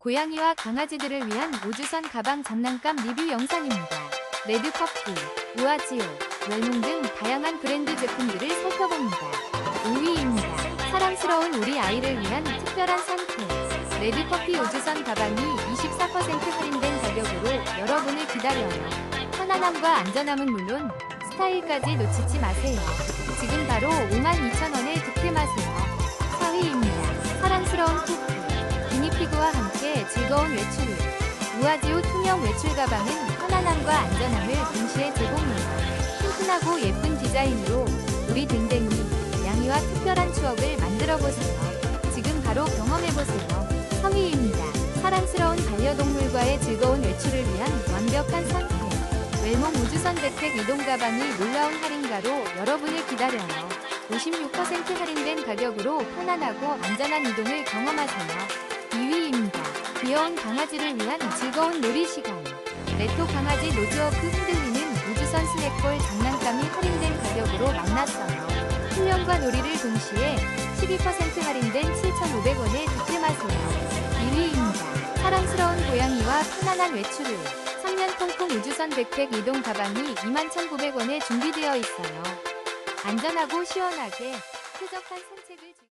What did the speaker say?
고양이와 강아지들을 위한 우주선 가방 장난감 리뷰 영상입니다. 레드커피, 우아지오, 웰몽 등 다양한 브랜드 제품들을 살펴봅니다. 5위입니다. 사랑스러운 우리 아이를 위한 특별한 선택. 레드커피 우주선 가방이 24% 할인된 가격으로 여러분을 기다려요. 편안함과 안전함은 물론 스타일까지 놓치지 마세요. 지금 바로 52,000원에 득템하 함께 즐거운 외출을. 우아지오 투명 외출 가방은 편안함과 안전함을 동시에 제공해요. 튼튼하고 예쁜 디자인으로 우리 댕댕이, 양이와 특별한 추억을 만들어 보세요. 지금 바로 경험해 보세요. 3위입니다. 사랑스러운 반려동물과의 즐거운 외출을 위한 완벽한 선택. 웰몽 우주선 백팩 이동 가방이 놀라운 할인가로 여러분을 기다려요. 56% 할인된 가격으로 편안하고 안전한 이동을 경험하세요. 2위입니다. 귀여운 강아지를 위한 즐거운 놀이 시간. 레토 강아지 노즈워크 흔들리는 우주선 스낵볼 장난감이 할인된 가격으로 만났어요. 훈련과 놀이를 동시에 12% 할인된 7,500원에 득템하세요. 1위입니다. 사랑스러운 고양이와 편안한 외출을. 3년 통풍 우주선 백팩 이동 가방이 21,900원에 준비되어 있어요. 안전하고 시원하게 쾌적한 산책을